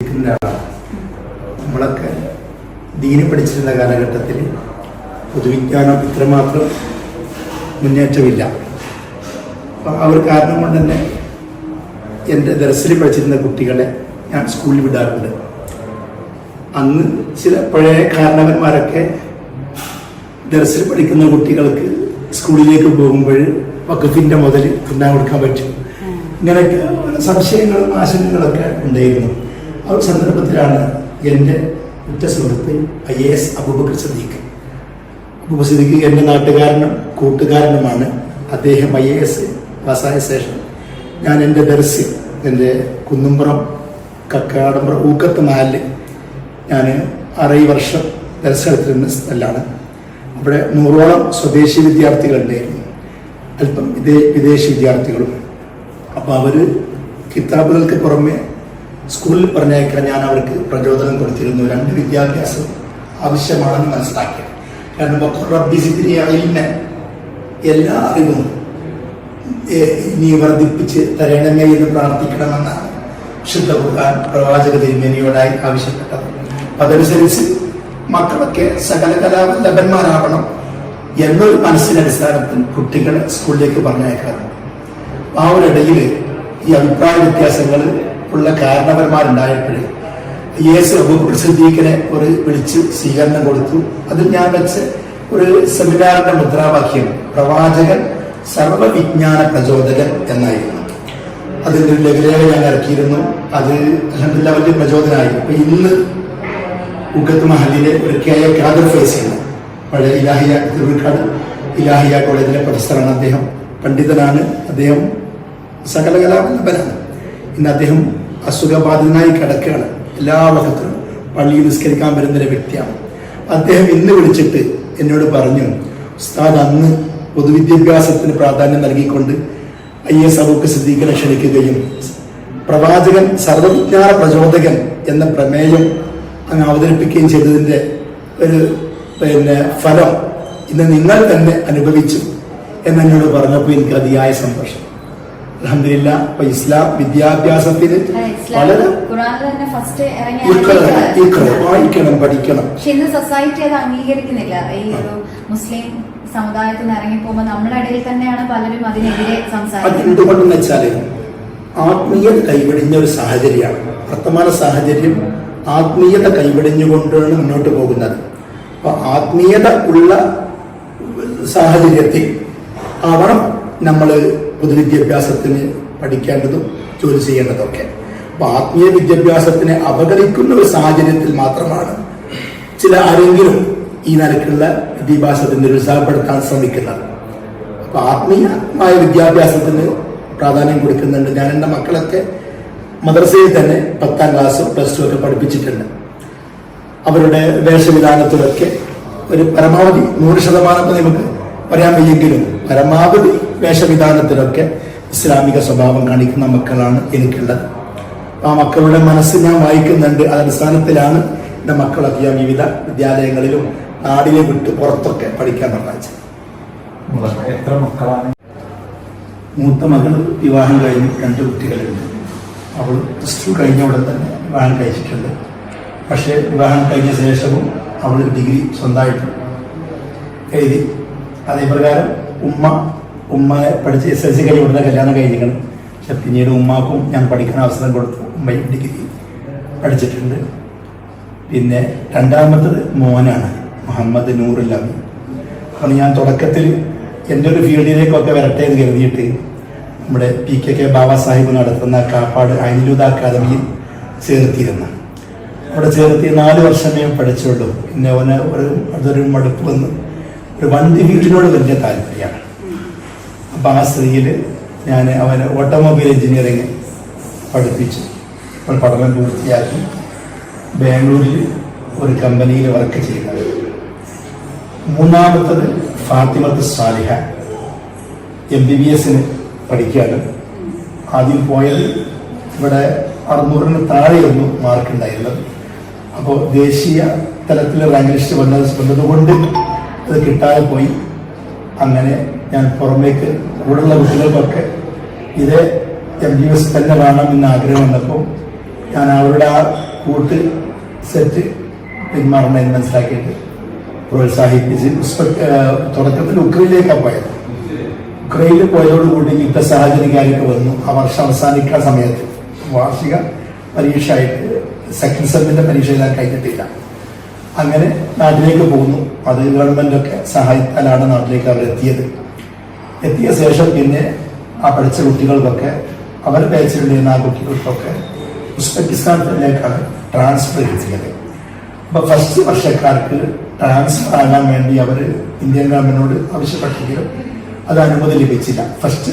ആളാണ് നമ്മളൊക്കെ ദീനി പഠിച്ചിരുന്ന കാലഘട്ടത്തിൽ പൊതുവിജ്ഞാനം ഇത്രമാത്രം മുന്നേറ്റമില്ല. അപ്പം ആ ഒരു കാരണം കൊണ്ട് തന്നെ എന്റെ ദർസിൽ പഠിച്ചിരുന്ന കുട്ടികളെ ഞാൻ സ്കൂളിൽ വിടാറുണ്ട്. അന്ന് ചില പഴയ കാരണവന്മാരൊക്കെ ദർസിൽ പഠിക്കുന്ന കുട്ടികൾക്ക് സ്കൂളിലേക്ക് പോകുമ്പോൾ വകുപ്പിന്റെ മുതൽ തിന്നാൻ കൊടുക്കാൻ പറ്റും. ഇങ്ങനെയൊക്കെ സംശയങ്ങളും ആശങ്കകളൊക്കെ ഉണ്ടായിരുന്നു. ആ ഒരു സന്ദർഭത്തിലാണ് എന്റെ ഉറ്റ സുഹൃത്ത് I A S Abubakar Sadiq. Abubakar Sadiq എന്റെ നാട്ടുകാരനും കൂട്ടുകാരനുമാണ്. അദ്ദേഹം ഐ എ എസ് പാസ്സായ ശേഷം ഞാൻ എന്റെ ദർസ് എന്റെ കുന്നുംപുറം കക്കാടമ്പുറം ഊക്കത്ത് മഹലിൽ ഞാൻ അറേ വർഷം ദർശനത്തിരുന്ന സ്ഥലമാണ്. അവിടെ നൂറോളം സ്വദേശി വിദ്യാർത്ഥികളുണ്ടായിരുന്നു. അല്പം വിദേ വിദേശ വിദ്യാർത്ഥികളും. അപ്പോൾ അവർ കിതാബുകൾക്ക് പുറമെ സ്കൂളിൽ പറഞ്ഞയക്കാൻ ഞാൻ അവർക്ക് പ്രചോദനം കൊടുത്തിരുന്നു. രണ്ട് വിദ്യാഭ്യാസം ആവശ്യമാണെന്ന് മനസ്സിലാക്കി. കാരണം വഖുർ റബ്ബി സിദ്നി ഇൽമൻ എല്ലാ അറിവും ഇനി വർദ്ധിപ്പിച്ച് തരണമേ എന്ന് പ്രാർത്ഥിക്കണമെന്നാണ് ശുദ്ധ ഖുർആൻ പ്രവാചക തിരുമേനിയോടായി ആവശ്യപ്പെട്ടത്. അതനുസരിച്ച് മക്കളൊക്കെ സകല കലാവല്ലഭന്മാരാവണം എന്നൊരു മനസ്സിന്റെ അടിസ്ഥാനത്തിൽ കുട്ടികളെ സ്കൂളിലേക്ക് പറഞ്ഞയക്കാറുണ്ട്. ആ ഒരിടയിൽ ഈ അഭിപ്രായ വ്യത്യാസങ്ങൾ ഉള്ള കാരണവന്മാരുണ്ടായപ്പോഴേ യേസ് അബൂബക്കർ സിദ്ദീഖിനെ ഒരു വിളിച്ച് സ്വീകരണം കൊടുത്തു. അതിൽ ഞാൻ വെച്ച് ഒരു സെമിനാറിന്റെ മുദ്രാവാക്യം പ്രവാചകൻ സർവവിജ്ഞാന പ്രചോദകൻ എന്നായിരുന്നു. അതിന്റെ ഒരു ലഘുലേഖ ഞാൻ ഇറക്കിയിരുന്നു. അത് അലഹമില്ല വലിയ പ്രചോദനമായി. അപ്പൊ ഇന്ന് ഉഗത്ത് മഹലിലെ ഒരു കെ എ ഖാദർ ഫേസിയാണ് പഴയ ഇലാഹിയ തിരുവിക്കാട് ഇലാഹിയ കോളേജിലെ പ്രൊഫസറാണ് അദ്ദേഹം. പണ്ഡിതനാണ് അദ്ദേഹം. സകലകലാപനാണ് ഇന്ന് അദ്ദേഹം അസുഖബാധിതനായി കിടക്കുകയാണ്. എല്ലാ വകത്തിലും പള്ളിയിൽ നിസ്കരിക്കാൻ വരുന്നൊരു വ്യക്തിയാണ്. അദ്ദേഹം ഇന്ന് വിളിച്ചിട്ട് എന്നോട് പറഞ്ഞു ഉസ്താദ് അന്ന് പൊതുവിദ്യാഭ്യാസത്തിന് പ്രാധാന്യം നൽകിക്കൊണ്ട് ഐ എസ് അബൂക്ക് സിദ്ദീഖിനെ ക്ഷണിക്കുകയും പ്രവാചകൻ സർവവിജ്ഞാന പ്രചോദകൻ എന്ന പ്രമേയം അങ്ങ് അവതരിപ്പിക്കുകയും ചെയ്തതിന്റെ ഒരു പിന്നെ ഫലം ഇന്ന് നിങ്ങൾ തന്നെ അനുഭവിച്ചു എന്നോട് പറഞ്ഞപ്പോൾ എനിക്ക് അതിയായ സന്തോഷം. അലഹമില്ല ഇപ്പൊ ഇസ്ലാം വിദ്യാഭ്യാസത്തിന് വളരെ വായിക്കണം പഠിക്കണം. പക്ഷെ ഇന്ന് സൊസൈറ്റി അത് അംഗീകരിക്കുന്നില്ല. ഈ ഒരു മുസ്ലിം സമുദായത്തിൽ നിന്ന് ഇറങ്ങി പോകുമ്പോൾ നമ്മുടെ ഇടയിൽ തന്നെയാണ് പലരും അതിനെതിരെ അത് സംസാരിക്കുന്നത് എന്തുകൊണ്ടെന്ന് വെച്ചാൽ ആത്മീയത കൈവെടിഞ്ഞ ഒരു സാഹചര്യമാണ്. വർത്തമാന സാഹചര്യം ആത്മീയത കൈവെടിഞ്ഞുകൊണ്ടാണ് മുന്നോട്ട് പോകുന്നത്. അപ്പൊ ആത്മീയത ഉള്ള സാഹചര്യത്തിൽ ആവണം നമ്മൾ പൊതുവിദ്യാഭ്യാസത്തിന് പഠിക്കേണ്ടതും ജോലി ചെയ്യേണ്ടതൊക്കെ. അപ്പൊ ആത്മീയ വിദ്യാഭ്യാസത്തിനെ അവഗണിക്കുന്ന ഒരു സാഹചര്യത്തിൽ മാത്രമാണ് ചില ആരെങ്കിലും ഈ നിലക്കുള്ള വിദ്യാഭ്യാസത്തെ നിരുത്സാഹപ്പെടുത്താൻ ശ്രമിക്കുന്നത്. അപ്പൊ ആത്മീയമായ വിദ്യാഭ്യാസത്തിന് പ്രാധാന്യം കൊടുക്കുന്നുണ്ട്. ഞാൻ എന്റെ മക്കളൊക്കെ മദ്രസയിൽ തന്നെ പത്താം ക്ലാസ് പ്ലസ് ടു ഒക്കെ പഠിപ്പിച്ചിട്ടുണ്ട്. അവരുടെ വേഷവിധാനത്തിലൊക്കെ ഒരു പരമാവധി നൂറ് ശതമാനം നമുക്ക് പറയാൻ വയ്യെങ്കിലും പരമാവധി വേഷവിധാനത്തിലൊക്കെ ഇസ്ലാമിക സ്വഭാവം കാണിക്കുന്ന മക്കളാണ് എനിക്കുള്ളത്. ആ മക്കളുടെ മനസ്സ് ഞാൻ വായിക്കുന്നുണ്ട്. അതടിസ്ഥാനത്തിലാണ് എന്റെ മക്കളൊക്കെ ഞാൻ വിവിധ വിദ്യാലയങ്ങളിലും നാടിനെ വിട്ട് പുറത്തൊക്കെ പഠിക്കാൻ പറഞ്ഞത്. എത്ര മക്കളാണ്? മൂത്ത മകൾ വിവാഹം കഴിഞ്ഞ് രണ്ട് കുട്ടികളുണ്ട്. അവൾ പ്ലസ് ടു കഴിഞ്ഞ ഉടൻ തന്നെ വിവാഹം കഴിച്ചിട്ടുണ്ട്. പക്ഷേ വിവാഹം കഴിഞ്ഞ ശേഷവും അവൾ ഡിഗ്രി സ്വന്തമായിട്ട് എഴുതി. അതേപ്രകാരം ഉമ്മ ഉമ്മയെ പഠിച്ച് എസ് എൽ സി കഴിഞ്ഞ് ഉടനെ കല്യാണം കഴിഞ്ഞിരിക്കണം. പക്ഷെ പിന്നീട് ഉമ്മാക്കും ഞാൻ പഠിക്കാൻ അവസരം കൊടുത്തു. ഉമ്മയും ഡിഗ്രി പഠിച്ചിട്ടുണ്ട്. പിന്നെ രണ്ടാമത്തത് മോനാണ് മുഹമ്മദ് നൂറുല്ലാമി അപ്പോൾ ഞാൻ തുടക്കത്തിൽ എന്റെ ഒരു ഫീൽഡിലേക്കൊക്കെ വരട്ടെ എന്ന് കരുതിയിട്ട് നമ്മുടെ P K K Baba Sahib നടത്തുന്ന കാപ്പാട് അനിരുദ്ധ അക്കാദമിയിൽ ചേർത്തിരുന്നു. അവിടെ ചേർത്തി നാല് വർഷമേ പഠിച്ചുള്ളൂ. പിന്നെ അവന് ഒരു അതൊരു മടുപ്പ് വന്ന്. ഒരു വണ്ടി വീട്ടിനോട് വലിയ താല്പര്യമാണ്. അപ്പം ആ സ്ത്രീയിൽ ഞാൻ അവന് ഓട്ടോമൊബൈൽ എഞ്ചിനീയറിങ് പഠിപ്പിച്ചു. അപ്പോൾ പഠനം പൂർത്തിയാക്കി ബാംഗ്ലൂരിൽ ഒരു കമ്പനിയിൽ വർക്ക് ചെയ്യുന്നത് മൂന്നാമത്തത് Fathimath Saliha. M B B എസിന് പഠിക്കുകയാണ്. ആദ്യം പോയത് ഇവിടെ അറുന്നൂറിന് താഴെയൊന്നും മാർക്ക് ഉണ്ടായിരുന്നത്. അപ്പോൾ ദേശീയ തലത്തിൽ റാങ്ക് ലിസ്റ്റ് വന്നത് വന്നതുകൊണ്ട് അത് കിട്ടാതെ പോയി. അങ്ങനെ ഞാൻ പുറമേക്ക് ഇവിടെയുള്ള കുട്ടികൾക്കൊക്കെ ഇതേ എം ജി എസ് തന്നെ വേണം എന്ന് ആഗ്രഹം വന്നപ്പോൾ ഞാൻ അവരുടെ ആ കൂട്ട് സെറ്റ് പിന്മാറണം എന്ന് മനസ്സിലാക്കിയിട്ട് പ്രോത്സാഹിപ്പിച്ച് തുടക്കത്തിൽ ഉക്രൈനിലേക്കാണ് പോയത്. ഉക്രൈനിൽ പോയതോടുകൂടി യുദ്ധ സാഹചര്യക്കാരൊക്കെ വന്നു. ആ വർഷം അവസാനിക്കുന്ന സമയത്ത് വാർഷിക പരീക്ഷ ആയിട്ട് സെക്കൻഡ് സെമ്മിന്റെ പരീക്ഷ എഴുതാൻ കഴിഞ്ഞിട്ടില്ല. അങ്ങനെ നാട്ടിലേക്ക് പോകുന്നു. അത് ഗവൺമെന്റൊക്കെ സഹായിക്കാനാണ് നാട്ടിലേക്ക് അവർ എത്തിയത് എത്തിയ ശേഷം പിന്നെ ആ പഠിച്ച കുട്ടികൾക്കൊക്കെ അവർ ബാച്ചിലുണ്ടായിരുന്ന ആ കുട്ടികൾക്കൊക്കെ ഉസ്ബെക്കിസ്ഥാനത്തിലേക്കാണ് ട്രാൻസ്ഫർ ചെയ്തത്. അപ്പൊ ഫസ്റ്റ് വർഷക്കാർക്ക് ട്രാൻസ്ഫർ ആകാൻ വേണ്ടി അവർ ഇന്ത്യൻ ഗവൺമെന്റിനോട് ആവശ്യപ്പെട്ടെങ്കിലും അത് അനുമതി ലഭിച്ചില്ല. ഫസ്റ്റ്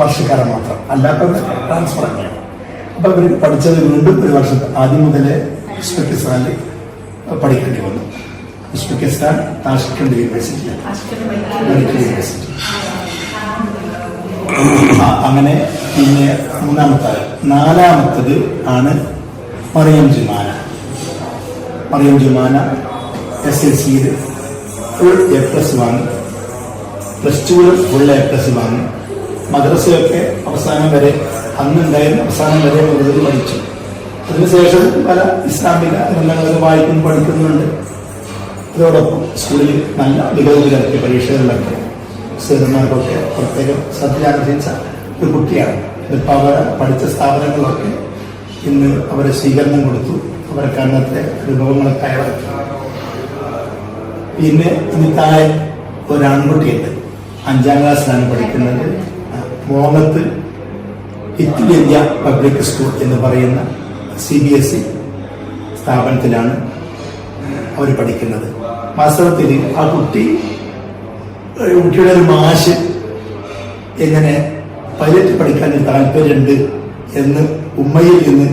വർഷക്കാരെ മാത്രം. അല്ലാത്തവർ ട്രാൻസ്ഫർ ആക്കിയാണ് അപ്പൊ അവർ പഠിച്ചത് വീണ്ടും ഒരു വർഷം ആദ്യം മുതലേ ഉസ്ബെക്കിസ്ഥാനിൽ പഠിക്കേണ്ടി വന്നു. Uzbekistan Tashkent university medical university അങ്ങനെ പിന്നെ മൂന്നാമത്തെ നാലാമത്തത് ആണ് മറിയം ജുമാന. മറിയം ജുമാന എസ് എൽ സിയിൽ ഫുൾ എ പ്ലസ് വാങ്ങി പ്ലസ് ടുവിൽ ഫുൾ എ പ്ലസ് വാങ്ങി മദ്രസയൊക്കെ അവസാനം വരെ അന്നുണ്ടായിരുന്ന അവസാനം വരെ മുഴുവൻ പഠിച്ചു. അതിനുശേഷം പല ഇസ്ലാമിക ഗ്രന്ഥങ്ങളൊക്കെ വായിക്കുന്നു പഠിക്കുന്നുണ്ട്. അതോടൊപ്പം സ്കൂളിൽ നല്ല മികവ് പുലർത്തിയ പരീക്ഷകളിലൊക്കെ സ്ഥിരന്മാർക്കൊക്കെ പ്രത്യേകം ശ്രദ്ധ ആകർഷിച്ച ഒരു കുട്ടിയാണ് ഇതിപ്പോൾ അവർ പഠിച്ച സ്ഥാപനങ്ങളൊക്കെ ഇന്ന് അവരെ സ്വീകരണം കൊടുത്തു. അവർക്ക് അന്നത്തെ വിഭവങ്ങളൊക്കെ അയവറക്കി പിന്നെ ഇനി താഴെ ഒരു ആൺകുട്ടിയുണ്ട്. അഞ്ചാം ക്ലാസ്സിലാണ് പഠിക്കുന്നത്. മോഹത്ത് ഇത്തിലിന്ത്യ പബ്ലിക് സ്കൂൾ എന്ന് പറയുന്ന സി ബി എസ് ഇ സ്ഥാപനത്തിലാണ് അവർ പഠിക്കുന്നത്. വാസ്തവത്തിൽ ആ കുട്ടി കുട്ടിയുടെ ഒരു മാഷ് എങ്ങനെ പൈലറ്റ് പഠിക്കാൻ താല്പര്യമുണ്ട് എന്ന് ഉമ്മയിൽ നിന്ന്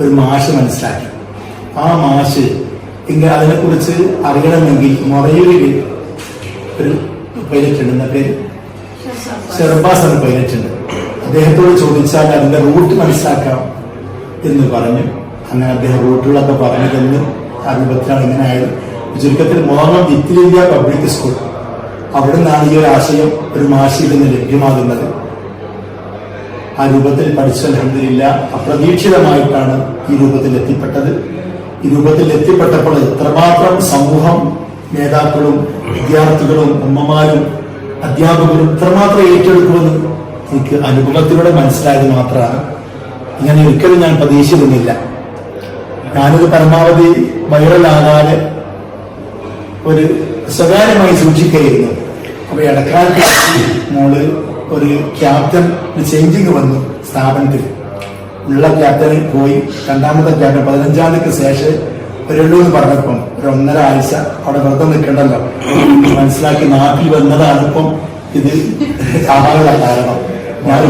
ഒരു മാഷ് മനസ്സിലാക്കി. ആ മാഷ് ഇങ്ങനെ അതിനെക്കുറിച്ച് അറിയണമെങ്കിൽ മൊറയൂരിൽ ഒരു പൈലറ്റ് ഉണ്ട്. എന്ന പേര്? ഷെർബാസ് എന്ന പൈലറ്റ് ഉണ്ട്. അദ്ദേഹത്തോട് ചോദിച്ചാൽ അതിന്റെ റൂട്ട് മനസ്സിലാക്കാം എന്ന് പറഞ്ഞു. അങ്ങനെ അദ്ദേഹം റൂട്ടുകളൊക്കെ പറഞ്ഞു തന്ന്. ആ രൂപത്തിലാണ് ഇങ്ങനെ ആയത് ചുരുക്കത്തിൽ മോഹൻ ഇത്തിലിന്ത്യ പബ്ലിക് സ്കൂൾ. അവിടെ നിന്നാണ് ഈ ഒരു ആശയം ഒരു മാഷിയിൽ നിന്ന് ലഭ്യമാകുന്നത്. ആ രൂപത്തിൽ പഠിച്ചില്ല അപ്രതീക്ഷിതമായിട്ടാണ് ഈ രൂപത്തിൽ എത്തിപ്പെട്ടത്. ഈ രൂപത്തിൽ എത്തിപ്പെട്ടപ്പോൾ എത്രമാത്രം സമൂഹം നേതാക്കളും വിദ്യാർത്ഥികളും അമ്മമാരും അധ്യാപകരും ഇത്രമാത്രം ഏറ്റെടുക്കുമെന്ന് എനിക്ക് അനുഭവത്തിലൂടെ മനസ്സിലായത് മാത്രമാണ്. ഇങ്ങനെ ഒരിക്കലും ഞാൻ പ്രതീക്ഷിക്കുന്നില്ല. ഞാനിത് പരമാവധി വൈറലാകാതെ ഒരു സ്വകാര്യമായി സൂക്ഷിക്കുകയായിരുന്നു. അപ്പൊ ഇടക്കാലത്ത് മോൾ ഒരു ക്യാപ്റ്റൻ ഒരു ചേഞ്ചിങ് വന്നു സ്ഥാപനത്തിൽ. ഉള്ള ക്യാപ്റ്റന് പോയി. രണ്ടാമത്തെ ക്യാപ്റ്റൻ പതിനഞ്ചാം തീയതിക്ക് ശേഷം വരുള്ളൂ എന്ന് പറഞ്ഞപ്പം ഒരു ഒന്നര ആഴ്ച അവിടെ വെറുതെ നിൽക്കണ്ടല്ലോ. മനസ്സിലാക്കി നാട്ടിൽ വന്നതാണ് ഇപ്പം ഇത് ആവാനുള്ള കാരണം. ഞാൻ